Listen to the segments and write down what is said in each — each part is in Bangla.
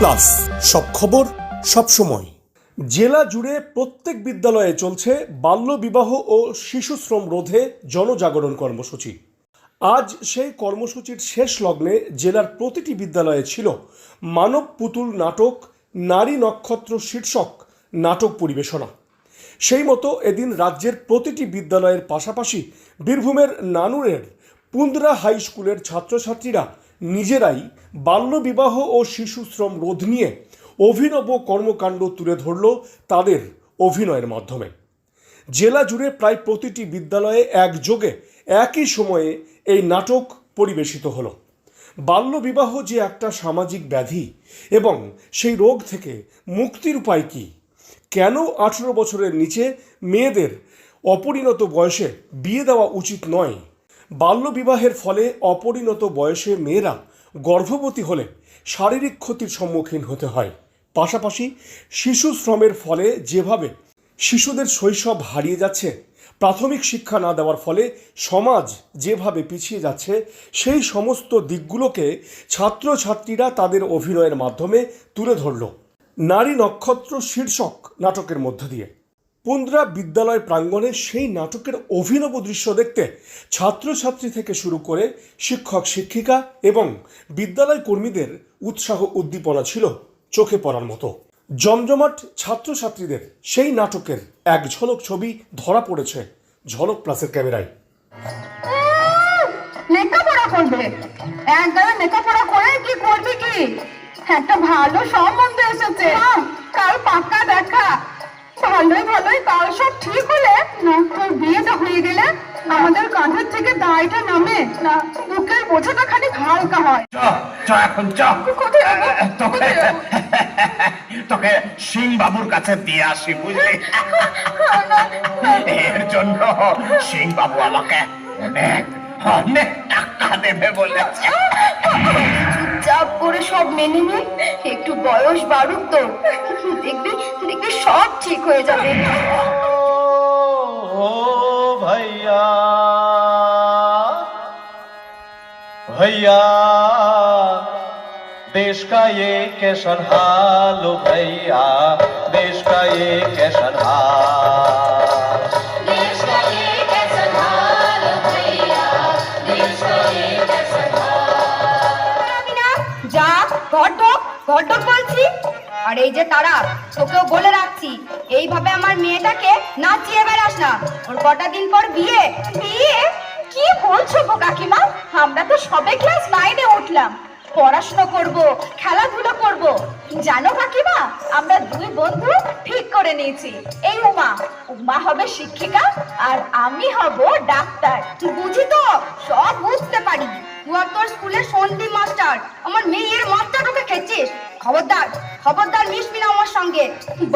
প্লাস, সব খবর সব সময়। জেলা জুড়ে প্রত্যেক বিদ্যালয়ে চলছে বাল্যবিবাহ ও শিশু শ্রম রোধে জনজাগরণ কর্মসূচি। আজ সেই কর্মসূচির শেষ লগ্নে জেলার প্রতিটি বিদ্যালয়ে ছিল মানব পুতুল নাটক, নারী নক্ষত্র শীর্ষক নাটক পরিবেশনা। সেই মতো এদিন রাজ্যের প্রতিটি বিদ্যালয়ের পাশাপাশি বীরভূমের নানুরের, পুন্দ্রা হাই স্কুলের ছাত্রছাত্রীরা নিজেরাই বাল্যবিবাহ ও শিশু শ্রম রোধ নিয়ে অভিনব কর্মকাণ্ড তুলে ধরল তাদের অভিনয়ের মাধ্যমে। জেলা জুড়ে প্রায় প্রতিটি বিদ্যালয়ে একযোগে একই সময়ে এই নাটক পরিবেশিত হলো। বাল্যবিবাহ যে একটা সামাজিক ব্যাধি এবং সেই রোগ থেকে মুক্তির উপায় কী? কেন আঠেরো বছরের নিচে মেয়েদের অপরিণত বয়সে বিয়ে দেওয়া উচিত নয়? বাল্যবিবাহের ফলে অপরিণত বয়সে মেয়েরা গর্ভবতী হলে শারীরিক ক্ষতির সম্মুখীন হতে হয়। পাশাপাশি শিশু শ্রমের ফলে যেভাবে শিশুদের শৈশব হারিয়ে যাচ্ছে, প্রাথমিক শিক্ষা না দেওয়ার ফলে সমাজ যেভাবে পিছিয়ে যাচ্ছে, সেই সমস্ত দিকগুলোকে ছাত্রছাত্রীরা তাদের অভিনয়ের মাধ্যমে তুলে ধরল। নারী নক্ষত্র শীর্ষক নাটকের মধ্য দিয়ে। পুন্দ্রা বিদ্যালয় প্রাঙ্গণে সেই নাটকের অভিনব দৃশ্য দেখতে ছাত্রছাত্রী থেকে শুরু করে শিক্ষক শিক্ষিকা এবং বিদ্যালয় কর্মীদের উৎসাহ উদ্দীপনা ছিল চোখে পড়ার মতো। জমজমাট ছাত্রছাত্রীদের সেই নাটকের এক ঝলক ছবি ধরা পড়েছে ঝলক প্লাসের ক্যামেরায়। লেখাপড়া করবে? একদম লেখাপড়া করে কি করবি কি? একটা ভালো সম্বন্ধ এসেছে। কাল পাক্কা দেখা। ভালোই ভালোই কাল সব ঠিক হলে তোর বিয়েটা হয়ে গেলে আমাদের কাঁধের থেকে দায়টা নামে না বুকের বোঝাটা খালি হালকা হয়। এখন তোকে সিং বাবুর কাছে দিয়ে আসি বুঝলি? এর জন্য সিং বাবু আমাকে অনেক অনেক টাকা দেবে বলেছে। চুপচাপ করে সব মেনে নে একটু বয়স বাড়ুক তো দেখবি দেখবি সব ঠিক হয়ে যাবে ओ भैया भैया देश का ये कैसन हाल हो भैया देश का ये कैसन ঘটক বলছি? আর এই যে তারা, তোকেও বলে রাখছি, এইভাবে আমার মেয়েটাকে নাচিয়ে বেড়াস না। ওর কটা দিন পর বিয়ে। বিয়ে? কি বলছো গো কাকিমা? আমরা তো সবে ক্লাস নাইনে উঠলাম। পড়াশোনা করব, খেলাধুলো করব। জানো কাকিমা, আমরা দুই বন্ধু ঠিক করে নিয়েছি। এই উমা উমা হবে শিক্ষিকা আর আমি হব ডাক্তার। বুঝি তো? সব বুঝতে পারি। তোর স্কুলের সন্ধি মাস্টার, আমার মেয়ের মাস্টার ওকে খেয়েছিস। খবরদার খবরদার মিশবি না আমার সঙ্গে।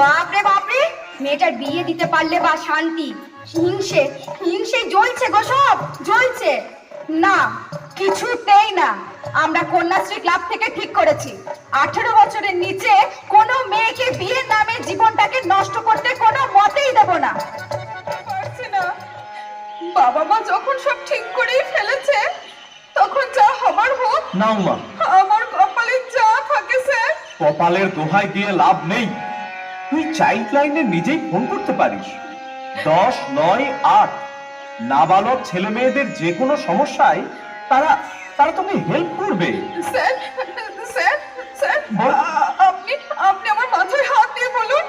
বাপরে বাপরে মেয়েটার বিয়ে দিতে পারলে বা শান্তি। হিংসে হিংসে জ্বলছে গো সব, জ্বলছে। না কিছুতেই না। আমরা কন্যাশ্রী ক্লাব থেকে ঠিক করেছি। আঠেরো বছরের নিচে কোনো মেয়েকে বিয়ের নামে জীবনটাকে নষ্ট করতে কোনো মতেই দেব না। বাবা মা যখন সব ঠিক করেই ফেলেছে তখন যা হবার হোক নাও মা। আমার কপালে যা থাকে স্যার। কপালের দোহাই দিয়ে লাভ নেই। তুই চাইল্ড লাইনে নিজেই ফোন করতে পারিস। দশ নয় আট। নাবালক ছেলে মেয়েদের যে কোনো সমস্যায় তারা তারা তোকে হেল্প করবে। স্যার স্যার স্যার আপনি আপনি আমার মাথায় হাত দিয়ে বলুন?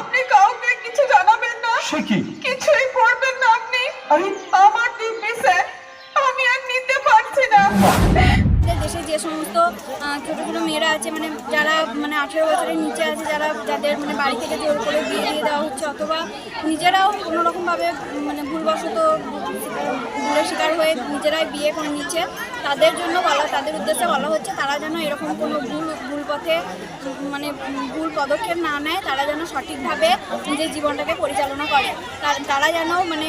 আপনি কাউকে কিছু জানাবেন না। সে কি? কিছুই করবেন না আপনি। আরে ছোট ছোট মেয়েরা আছে মানে যারা মানে আঠেরো বছরের নিচে আছে, যারা যাদের মানে বাড়ি থেকে জোর করে বিয়ে দিয়ে দেওয়া হচ্ছে, অথবা নিজেরাও কোনো রকমভাবে মানে ভুলবশত, ভুলের শিকার হয়ে নিজেরাই বিয়ে করে নিচ্ছে, তাদের জন্য বলা, তাদের উদ্দেশ্যে বলা হচ্ছে, তারা যেন এরকম কোনো ভুল ভুল পথে মানে ভুল পদক্ষেপ না নেয়, তারা যেন সঠিকভাবে নিজের জীবনটাকে পরিচালনা করে। তার- যেন মানে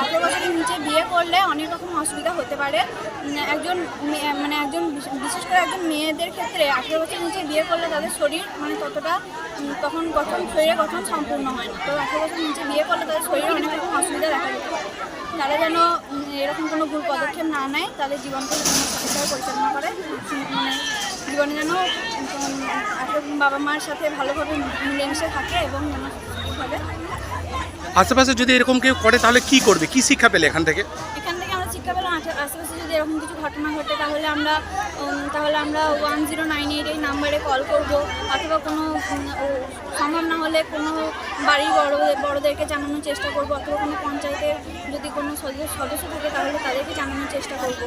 আঠেরো বছরের নিচে বিয়ে করলে অনেক রকম অসুবিধা হতে পারে। একজন মানে একজন বিশেষ করে একজন মেয়েদের ক্ষেত্রে আঠেরো বছরের নিচে বিয়ে করলে তাদের শরীর মানে ততটা তখন গঠন শরীরে গঠন সম্পূর্ণ হয় না। তো আঠেরো বছরের নিচে বিয়ে করলে তাদের শরীরে অনেক রকম অসুবিধা দেখা যেতে পারে। তারা যেন এরকম কোনো ভুল পদক্ষেপ না নেয়, তাদের জীবনকে সঠিকভাবে পরিচালনা করে মানে জীবনে যেন বাবা মার সাথে ভালোভাবে মিলেমিশে থাকে এবং যেন আশেপাশে যদি এরকম কেউ করে তাহলে কি করবে? কি শিক্ষা পেলে এখান থেকে? এখান থেকে আমরা শিক্ষা পেলাম। আশে- আশেপাশে যদি এরকম কিছু ঘটনা ঘটে তাহলে আমরা তাহলে আমরা ওয়ান জিরো নাইন এইট এই নাম্বারে কল করব। অথবা কোনো সম্ভব না হলে কোনো বাড়ির বড় বড়োদেরকে জানানোর চেষ্টা করব। অথবা কোনো পঞ্চায়েতের যদি কোনো সদস্য সদস্য থাকে তাহলে তাদেরকে জানানোর চেষ্টা করব।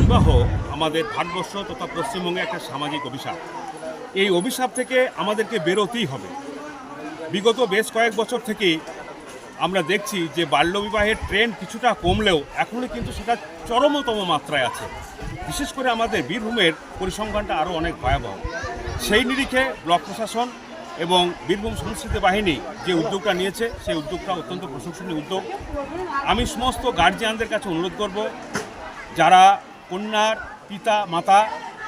বিবাহ আমাদের ভারতবর্ষ তথা পশ্চিমবঙ্গে একটা সামাজিক অভিশাপ। এই অভিশাপ থেকে আমাদেরকে বেরোতেই হবে। বিগত বেশ কয়েক বছর থেকে আমরা দেখছি যে বাল্যবিবাহের ট্রেন্ড কিছুটা কমলেও এখনও কিন্তু সেটা চরমতম মাত্রায় আছে। বিশেষ করে আমাদের বীরভূমের পরিসংখ্যানটা আরও অনেক ভয়াবহ। সেই নিরিখে ব্লক প্রশাসন এবং বীরভূম সংস্কৃতি বাহিনী যে উদ্যোগটা নিয়েছে, সেই উদ্যোগটা অত্যন্ত প্রশংসনীয় উদ্যোগ। আমি সমস্ত গার্জিয়ানদের কাছে অনুরোধ করব, যারা কন্যার পিতা, মাতা,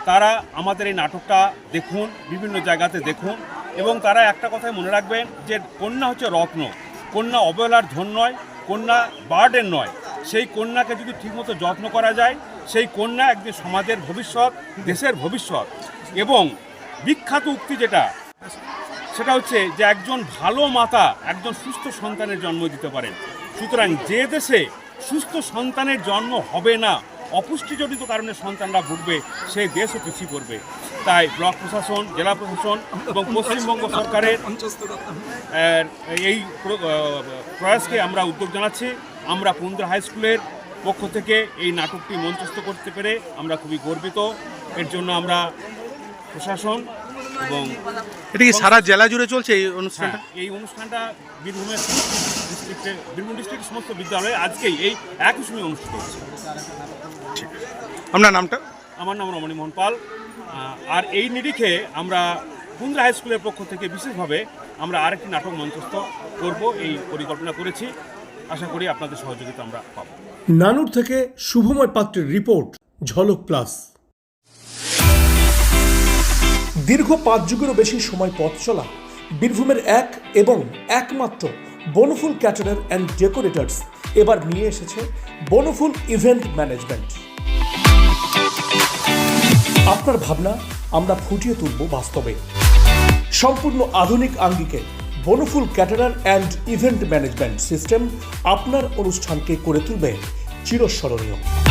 তারা আমাদের এই নাটকটা দেখুন, বিভিন্ন জায়গাতে দেখুন এবং তারা একটা কথাই মনে রাখবেন যে কন্যা হচ্ছে রত্ন। কন্যা অবহেলার ধন নয়, কন্যা বার্ডেন নয়। সেই কন্যাকে যদি ঠিকমতো যত্ন করা যায়, সেই কন্যা একদিন সমাজের ভবিষ্যৎ, দেশের ভবিষ্যৎ এবং বিখ্যাত উক্তি যেটা, সেটা হচ্ছে যে একজন ভালো মাতা, একজন সুস্থ সন্তানের জন্ম দিতে পারেন। সুতরাং যে দেশে সুস্থ সন্তানের জন্ম হবে না অপুষ্টিজনিত কারণে সন্তানরা ভুগবে সেই দেশও পিছিয়ে পড়বে। তাই ব্লক প্রশাসন জেলা প্রশাসন এবং পশ্চিমবঙ্গ সরকারের এই প্রয়াসকে আমরা উদ্যোগ জানাচ্ছি। আমরা পুন্দ্রা হাই স্কুলের পক্ষ থেকে এই নাটকটি মঞ্চস্থ করতে পেরে আমরা খুবই গর্বিত। এর জন্য আমরা প্রশাসন এবং এটা কি সারা জেলা জুড়ে চলছে এই অনুষ্ঠানটা? হ্যাঁ, এই অনুষ্ঠানটা বীরভূমের ডিস্ট্রিক্টে বীরভূম ডিস্ট্রিক্টের সমস্ত বিদ্যালয়ে আজকেই এই একই সময় অনুষ্ঠিত হচ্ছে। আপনার নামটা? আমার নাম রমণী মোহন পাল। আর এই নিরিখে আমরা কুন্দ্রা হাই স্কুলের পক্ষ থেকে বিশেষভাবে আমরা আরেকটি নাটক মঞ্চস্থ করব এই পরিকল্পনা করেছি। আশা করি আপনাদের সহযোগিতা আমরা পাবো। নানুর থেকে শুভময় পাত্রের রিপোর্ট ঝলক প্লাস। দীর্ঘ পাঁচ যুগেরও বেশি সময় পথ চলা বীরভূমের এক এবং একমাত্র বনফুল ক্যাটারার অ্যান্ড ডেকোরেটার্স এবার নিয়ে এসেছে বনফুল ইভেন্ট ম্যানেজমেন্ট আপনার ভাবনা আমরা ফুটিয়ে তুলব বাস্তবে। সম্পূর্ণ আধুনিক আঙ্গিকে Banaful caterer and event management system আপনার অনুষ্ঠানকে করে তুলবে চিরস্মরণীয়।